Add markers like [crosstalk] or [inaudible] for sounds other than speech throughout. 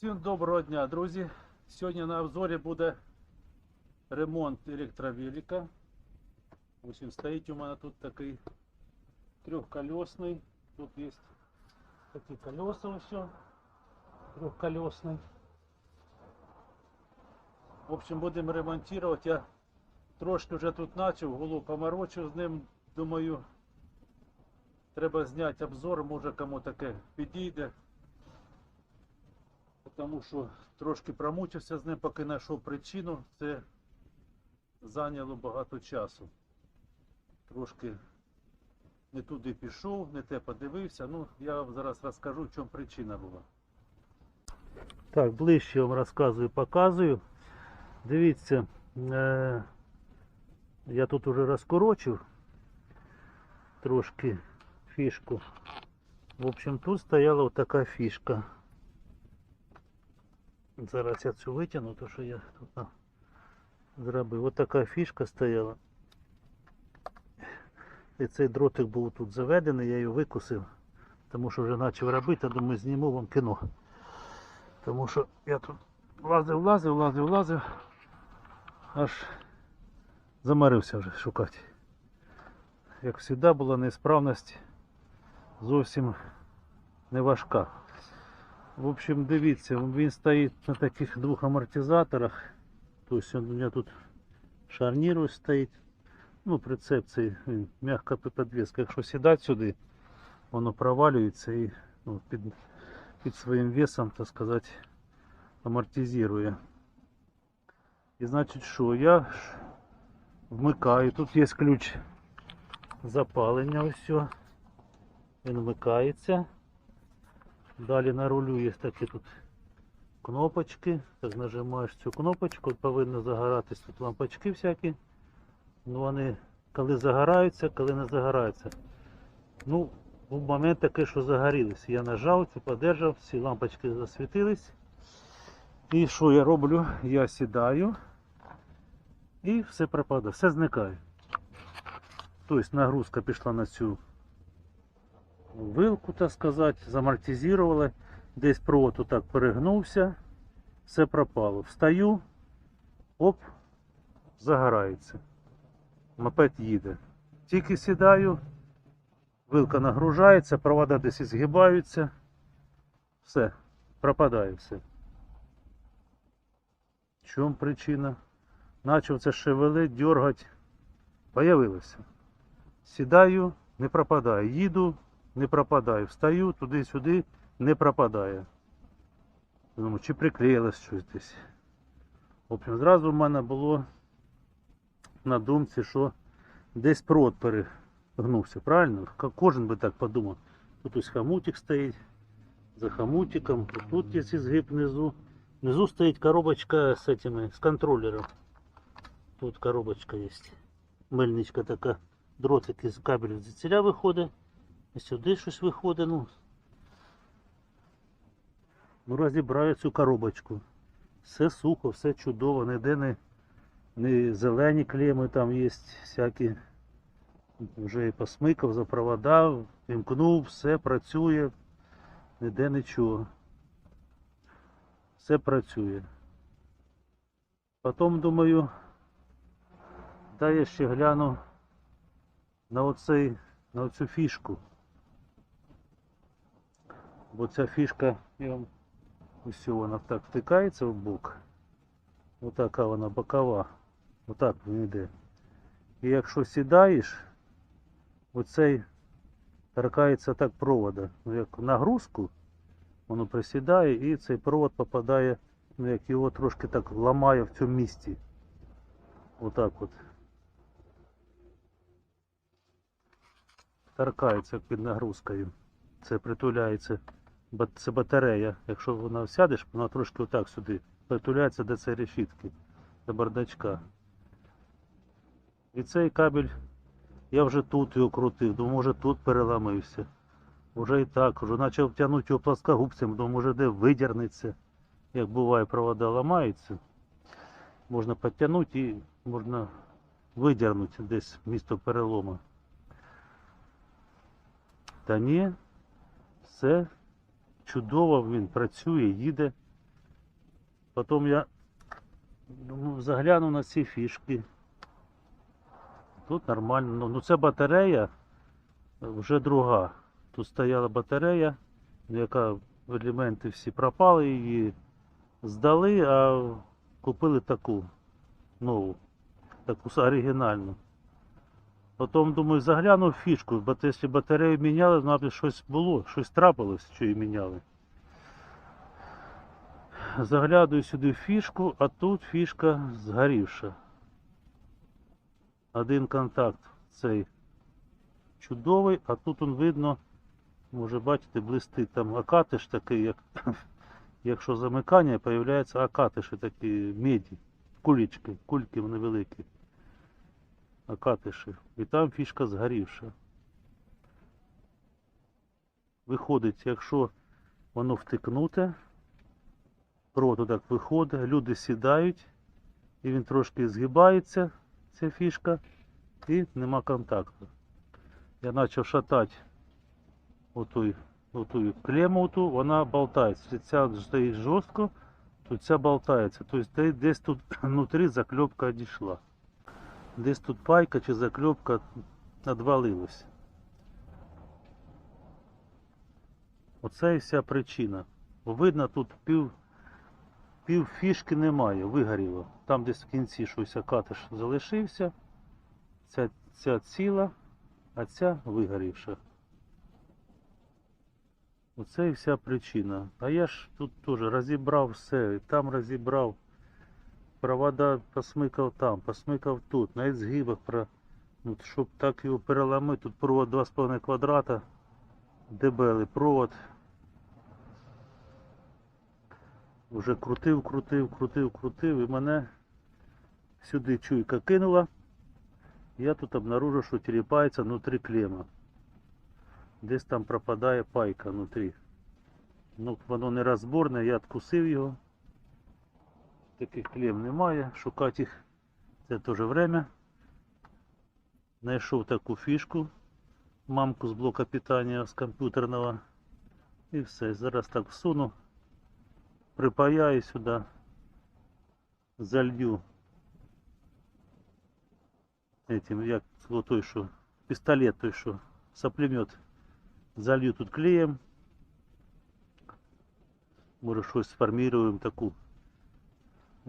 Всім доброго дня, друзі. Сьогодні на обзорі буде ремонт електровелика. Ось він стоїть у мене тут такий трьохколесний. Тут є такі колеса ось. Трьохколесний. В общем, будемо ремонтувати. Я трошки вже тут почав, голову поморочив з ним. Думаю, треба зняти обзор, може кому таке підійде. Тому що трошки промучився з ним, поки знайшов причину. Це зайняло багато часу. Трошки не туди пішов, не те подивився. Ну, я вам зараз розкажу, в чому причина була. Так, ближче вам розказую, показую. Дивіться, е- я тут уже розкорочив трошки фішку. В общем, тут стояла вот така фішка. Зараз я цю витягну, то що я тут зробив. Ось така фішка стояла. І цей дротик був тут заведений, я його викусив, тому що вже почав робити, а думаю, зніму вам кіно. Тому що я тут лазив, лазив, лазив, лазив, аж замарився вже шукати. Як завжди була несправність зовсім не важка. В общем, дивіться, він стоїть на таких двох амортизаторах. Тобто у мене тут шарнір ось стоїть. Ну, прицеп цей він м'яка підвіска. Якщо сідати сюди, воно провалюється і ну, під, під своїм весом, так сказати, амортизує. І значить що, я вмикаю. Тут є ключ запалення, ось. все. Він вмикається. Далі на рулю є такі тут кнопочки. Так нажимаєш цю кнопочку, повинні загоратись тут лампочки всякі. Ну вони коли загораються, коли не загораються. Ну, був момент такий, що загорілися. Я нажав, цю подержав, всі лампочки засвітились. І що я роблю? Я сідаю і все пропадає, все зникає. Тобто нагрузка пішла на цю вилку, так сказати, замортизували. Десь провод отак перегнувся, все пропало. Встаю, оп, загорається. Мопед їде. Тільки сідаю, вилка нагружається, провода десь згибаються. Все, пропадає все. В чому причина? Начав це шевелить, дергать. Появилося. Сідаю, не пропадає. Їду, не пропадає. Встаю туди-сюди, не пропадає. Думаю, чи приклеїлось щось десь. В общем, зразу в мене було на думці, що десь провод перегнувся, правильно? Кожен би так подумав. Тут ось хомутик стоїть, за хомутиком, тут є згиб внизу. Внизу стоїть коробочка з этими, з контроллером. Тут коробочка є. Мельничка така, дротик із кабелю звідсіля виходить. І сюди щось виходить, ну. Ну, розібрав цю коробочку. Все сухо, все чудово, ніде не, не зелені клеми там є всякі. Вже і посмикав за провода, вімкнув, все працює, ніде нічого. Все працює. Потім думаю, дай я ще гляну на оцей, на оцю фішку. Бо ця фішка ось вона так втикається в бок. Отака вона бокова. Отак він йде. І якщо сідаєш, оцей торкається так провода. Ну, як нагрузку, воно присідає і цей провод попадає, ну як його трошки так ламає в цьому місці. Отак от. Торкається під нагрузкою. Це притуляється. Це батарея. Якщо вона сядеш, вона трошки отак сюди притуляється до цієї решітки, до бардачка. І цей кабель я вже тут його крутив, думаю, може тут переламився. Уже і так, вже почав тягнути його плоскогубцем, думаю, може де видірнеться. Як буває, провода ламаються. Можна підтягнути і можна видірнути десь місто перелому. Та ні, все чудово він працює, їде. Потім я ну, заглянув на ці фішки. Тут нормально. Ну, ну це батарея вже друга. Тут стояла батарея, яка елементи всі пропали, її здали, а купили таку нову, таку оригінальну. Потім думаю, заглянув фішку, бо якщо батарею міняли, значить щось було, щось трапилось, що її міняли. Заглядую сюди в фішку, а тут фішка згорівша. Один контакт цей чудовий, а тут он видно, може бачите, блистить там акатиш такий, як, [clears throat] якщо замикання, появляються акатиші такі меді, кулічки, кульки невеликі. Акатиші. І там фішка згорівша. Виходить, якщо воно втикнуте, провод так виходить, люди сідають, і він трошки згибається, ця фішка, і нема контакту. Я почав шатати оту, оту клему, оту, вона болтається. Ця стоїть жорстко, тут ця болтається. Тобто десь тут [clears throat] внутрі закльопка дійшла. Десь тут пайка чи закльопка надвалилась. Оце і вся причина. Видно, тут пів, пів фішки немає, вигоріло. Там десь в кінці щось акатиш залишився. Ця, ця ціла, а ця вигорівша. Оце і вся причина. А я ж тут теж розібрав все, і там розібрав. Провода посмикав там, посмикав тут, навіть згибах про. Ну, щоб так його переламити, тут провод 2,5 квадрата, дебелий провод. Вже крутив, крутив, крутив, крутив і мене сюди чуйка кинула. Я тут обнаружив, що тіліпається внутрі клема. Десь там пропадає пайка внутрі. Ну, воно не розборне, я відкусив його. Таких клем немає, шукати їх це теж время. Знайшов таку фішку, мамку з блока питання з комп'ютерного. І все. Зараз так всуну, припаяю сюди, залью этим, як вот той, що пістолет той, що соплемет. Залью тут клеєм. Може щось сформируємо таку,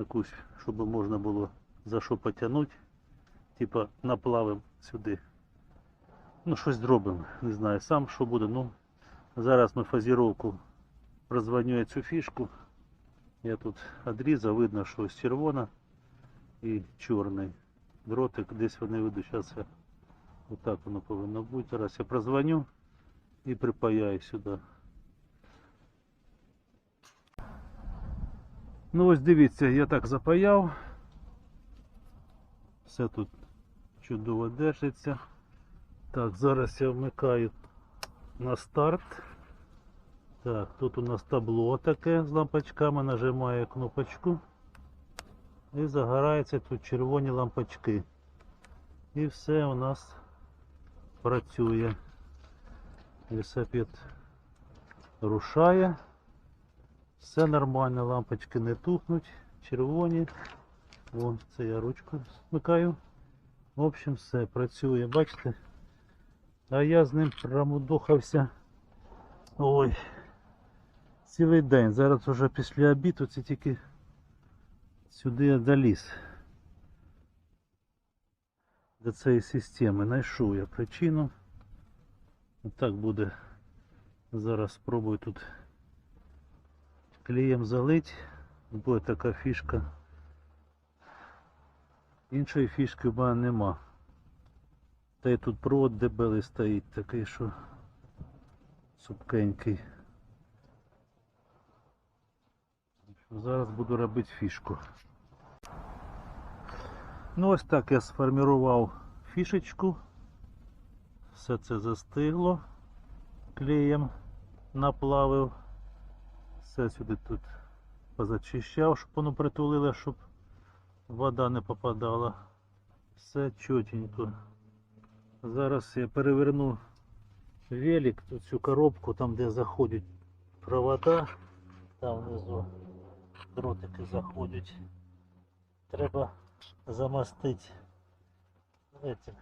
якусь, щоб можна було за що потягнути. Типа наплавим сюди. Ну, щось зробимо. Не знаю сам, що буде. Ну, зараз ми фазіровку прозвоню я цю фішку. Я тут відрізав, видно, що ось червона і чорний. Дротик десь вони ведуть. Зараз я отак воно повинно бути. Зараз я прозвоню і припаяю сюди. Ну ось дивіться, я так запаяв. Все тут чудово держиться. Так, зараз я вмикаю на старт. Так, тут у нас табло таке з лампочками, нажимаю кнопочку. І загораються тут червоні лампочки. І все у нас працює. Велосипед рушає. Все нормально, лампочки не тухнуть, червоні. Вон, це я ручку смикаю. В общем, все працює, бачите? А я з ним промудохався. Ой. Цілий день. Зараз вже після обіду це тільки сюди я заліз. До цієї системи. Знайшов я причину. Отак буде. Зараз спробую тут клеєм залить. Буде така фішка. Іншої фішки в мене нема. Та й тут провод дебелий стоїть такий, що супкенький. Зараз буду робити фішку. Ну ось так я сформував фішечку. Все це застигло. Клеєм наплавив. Все сюди тут позачищав, щоб воно притулило, щоб вода не попадала. Все чотенько. Зараз я переверну велик, цю коробку, там де заходять провода, там внизу. дротики заходять. Треба замастити этим,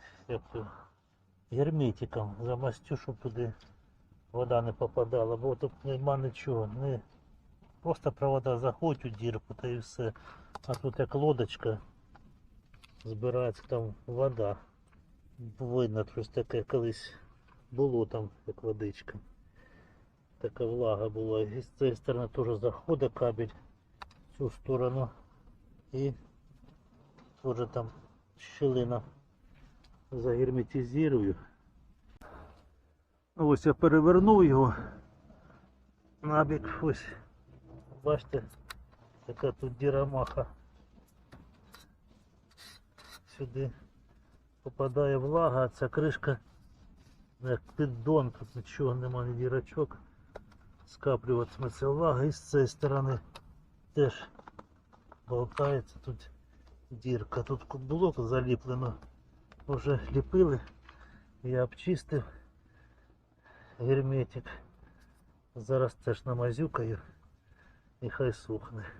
герметиком замастю, щоб туди вода не попадала, бо тут нема нічого. Не, просто провода заходять у дірку та і все. А тут як лодочка збирається там вода. Видно щось таке колись було там, як водичка. Така влага була. І з цієї сторони теж заходить кабель в цю сторону. І теж там щілина загерметизую. Ну, Ось я перевернув його набік. Ось. Бачите, яка тут дірамаха. Сюди попадає влага, а ця кришка як піддон, тут нічого нема, ні дірочок. Скаплюватиметься влага і з цієї сторони теж болтається тут дірка. Тут було заліплено, вже ліпили. Я обчистив герметик. Зараз теж намазюкаю і хай сухне.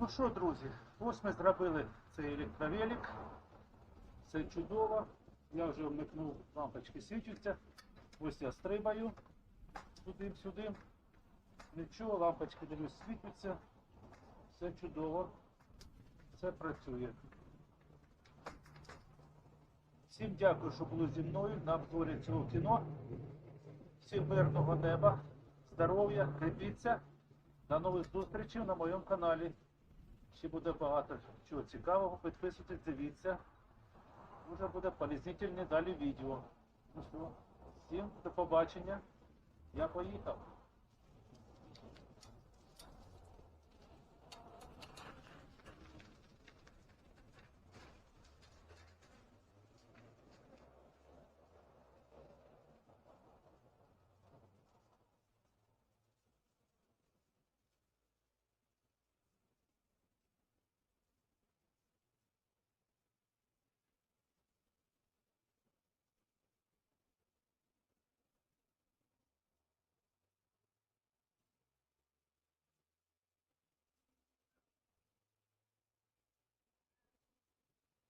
Ну що, друзі, ось ми зробили цей електровелик. Все чудово. Я вже вмикнув, лампочки світяться. Ось я стрибаю туди-сюди. Нічого, лампочки дивлюсь світяться. Все чудово. Все працює. Всім дякую, що були зі мною на обзорі цього кіно. Всім мирного неба, здоров'я, крепіться. До нових зустрічей на моєму каналі. Ще буде багато чого цікавого. Підписуйтесь, дивіться. Уже буде полізнітельне далі відео. Ну що, всім до побачення. Я поїхав.